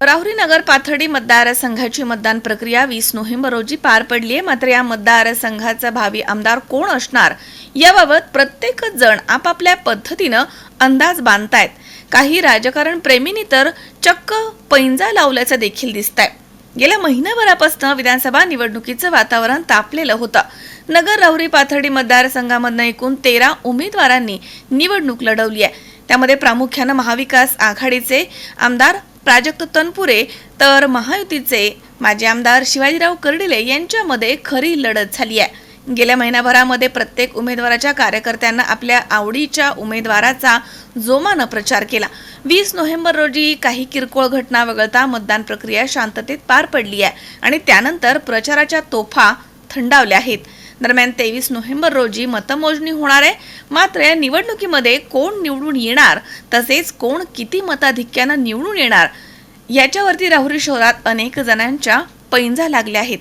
राहुरी नगर पाथर्डी मतदारसंघाची मतदान प्रक्रिया वीस नोव्हेंबर रोजी पार पडली आहे. मात्र या मतदारसंघाचा भावी आमदार कोण असणार याबाबत प्रत्येकच जण आपापल्या पद्धतीनं अंदाज बांधतायत. काही राजकारण प्रेमींनी तर चक्क पैंजा लावल्याचं देखील दिसत आहे गेल्या महिनाभरापासून विधानसभा निवडणुकीचं वातावरण तापलेलं होतं. नगर राहुरी पाथर्डी मतदारसंघामधनं एकूण तेरा उमेदवारांनी निवडणूक लढवली आहे. त्यामध्ये प्रामुख्यानं महाविकास आघाडीचे आमदार प्राजक्त तनपुरे तर महायुतीचे माजी आमदार शिवाजीराव कर्डिले यांच्यामध्ये खरी लढत झाली आहे. गेल्या महिनाभरामध्ये प्रत्येक उमेदवाराच्या कार्यकर्त्यांना आपल्या आवडीच्या उमेदवाराचा जोमानं प्रचार केला. वीस नोव्हेंबर रोजी काही किरकोळ घटना वगळता मतदान प्रक्रिया शांततेत पार पडली आहे आणि त्यानंतर प्रचाराच्या तोफा थंडावल्या आहेत. दरम्यान तेवीस नोव्हेंबर रोजी मतमोजणी होणार आहे. मात्र या निवडणुकीमध्ये कोण निवडून येणार तसेच कोण किती मताधिक्यानं निवडून येणार याच्यावरती राहुरी शहरात अनेक जणांच्या पैंजा लागल्या आहेत.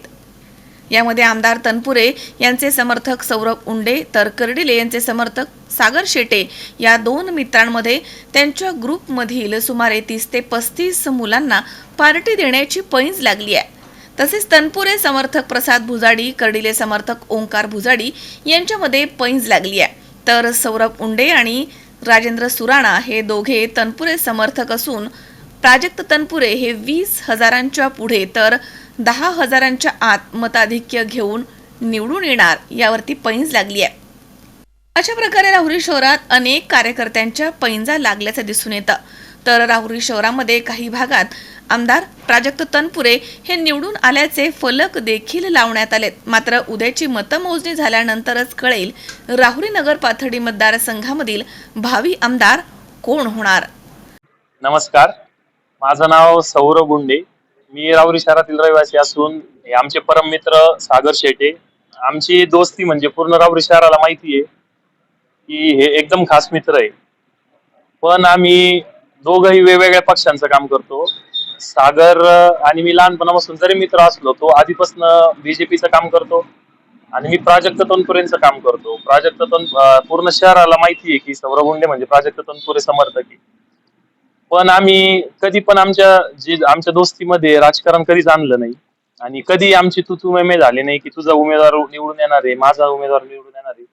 यामध्ये आमदार तनपुरे यांचे समर्थक सौरभ उंडे तर कर्डिले यांचे समर्थक सागर शेटे या दोन मित्रांमध्ये त्यांच्या ग्रुपमधील सुमारे तीस ते पस्तीस मुलांना पार्टी देण्याची पैंज लागली आहे. तसेच तनपुरे समर्थक प्रसाद भुजाडी कर्डिले समर्थक ओंकार भुजाडी यांच्यामध्ये पैंज लागली आहे. तर सौरभ उंडे आणि राजेंद्र सुराणा हे दोघे तनपुरे समर्थक असून प्राजक्त तनपुरे हे वीस हजारांच्या पुढे तर दहा हजारांच्या आत मताधिक्य घेऊन निवडून येणार यावरती पैंज लागली आहे. अशा प्रकारे राहुरी शहरात अनेक कार्यकर्त्यांच्या पैंजा लागल्याचं दिसून येतं. तर राहुरी शहरामध्ये काही भागात आमदार प्राजक्त तनपुरे हे निवडून आल्याचे फलक देखील लावण्यात आलेत. मात्र उद्याची मतमोजणी झाल्यानंतरच कळेल राहुरी नगर पाथडी मतदारसंघामधील भावी आमदार कोण होणार? नमस्कार. माझं नाव सौरभ गुंडे. मी राहुरी शहरातील रहिवासी असून आमचे परम मित्र सागर शेटे. आमची दोस्ती म्हणजे पूर्ण राहुरी शहराला माहिती आहे की हे एकदम खास मित्र आहे. पण आम्ही दोघही वेगवेगळ्या पक्षांचं काम करतो. सागर आणि मी लहानपणापासून जरी मित्र असलो तो आधीपासून बीजेपीचं काम करतो. आणि मी प्राजक्त तनपुरेंचं काम करतो. प्राजक्त तन पूर्ण शहराला माहिती आहे की सौरभ गुंडे म्हणजे प्राजक्त तनपुरे समर्थक पण आम्ही कधी पण आमच्या जे आमच्या दोस्तीमध्ये राजकारण कधीच आणलं नाही. आणि कधी आमची तू तू मेमे झाली नाही की तुझा उमेदवार निवडून येणार आहे माझा उमेदवार निवडून येणार आहे.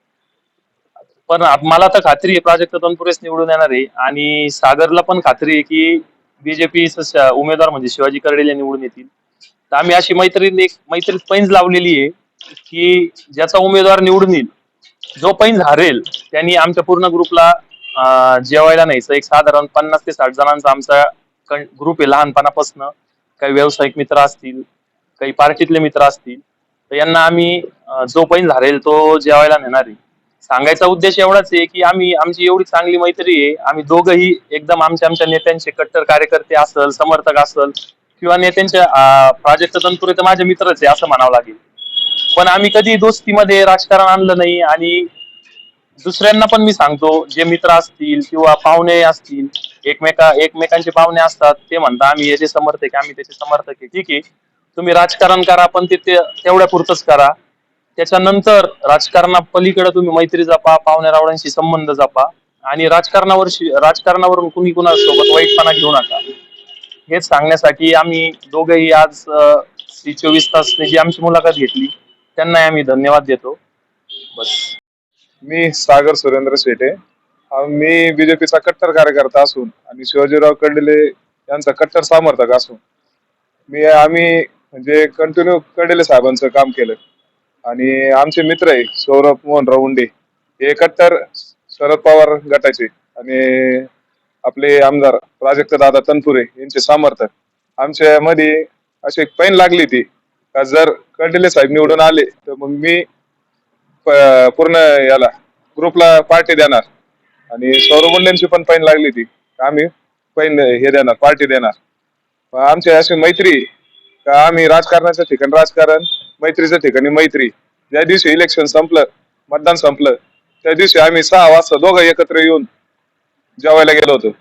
पण मला तर खात्री आहे प्राजक्त तनपुरेच निवडून येणार आहे. आणि सागरला पण खात्री आहे की बीजेपी उमेदवार म्हणजे शिवाजी कर्डेले निवडून येतील. तर आम्ही अशी मैत्रीण एक मैत्री पैंज लावलेली आहे की ज्याचा उमेदवार निवडून येईल जो पैंज हारेल त्यांनी आमच्या पूर्ण ग्रुपला जेवायला नाही एक साधारण पन्नास ते साठ जणांचा आमचा ग्रुप आहे लहानपणापासून. काही व्यावसायिक मित्र असतील काही पार्टीतले मित्र असतील. तर यांना आम्ही जो पैंज झारेल तो जेवायला नेणार आहे. सांगायचा उद्देश एवढाच आहे की आम्ही आमची एवढी चांगली मैत्री आहे. आम्ही दोघही एकदम आमच्या आमच्या नेत्यांचे कट्टर कार्यकर्ते असल समर्थक असल किंवा नेत्यांच्या प्राजक्त तंतुरे तर माझे मित्रच आहे असं म्हणावं लागेल. पण आम्ही कधी दोस्तीमध्ये राजकारण आणलं नाही आणि दुसऱ्यांना पण मी सांगतो जे मित्र असतील किंवा पाहुणे असतील एकमेका एकमेकांचे पाहुणे असतात ते म्हणतात आम्ही याचे समर्थक आहे आम्ही त्याचे समर्थक आहे. ठीक आहे. तुम्ही राजकारण करा पण ते ते- तेवढ्या पुरतच करा. त्याच्यानंतर राजकारणा पलीकडे तुम्ही मैत्री जपा पाहुण्या रावळ्यांशी संबंध जपा आणि राजकारणावर राजकारणावरून कुणी कुणासोबत वाईटपणा घेऊ नका. हेच सांगण्यासाठी आम्ही दोघेही आज अं, चोवीस तास जी आमची मुलाखत घेतली त्यांनाही आम्ही धन्यवाद देतो. बस. मी सागर सुरेंद्र शेटे. मी बीजेपीचा कट्टर कार्यकर्ता असून आणि शिवाजीराव कडले यांचा कट्टर समर्थक असून. मी आम्ही म्हणजे कंटिन्यू कडेले साहेबांचं काम केलं. आणि आमचे मित्र आहे सौरभ मोहनराव उंडे हे कट्टर शरद पवार गटाचे. आणि आपले आमदार प्राजक्त दादा तनपुरे यांचे समर्थक. आमच्या मध्ये अशी एक पैन लागली ती का जर कडेले साहेब निवडून आले तर मग मी प- पूर्ण याला ग्रुपला पार्टी देणार. आणि सौरभ मुंडेंची पण पैन लागली ती आम्ही पैन हे देणार पार्टी देणार. आमची अशी मैत्री का आम्ही राजकारणाच्या ठिकाणी राजकारण मैत्रीच्या ठिकाणी मैत्री. ज्या दिवशी इलेक्शन संपलं मतदान संपलं त्या दिवशी आम्ही सहा वाजता दोघं एकत्र येऊन जेवायला गेलो होतो.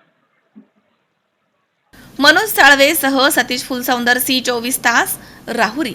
मनोज साळवे सह सतीश फुलसौंदर सी चोवीस तास राहुरी.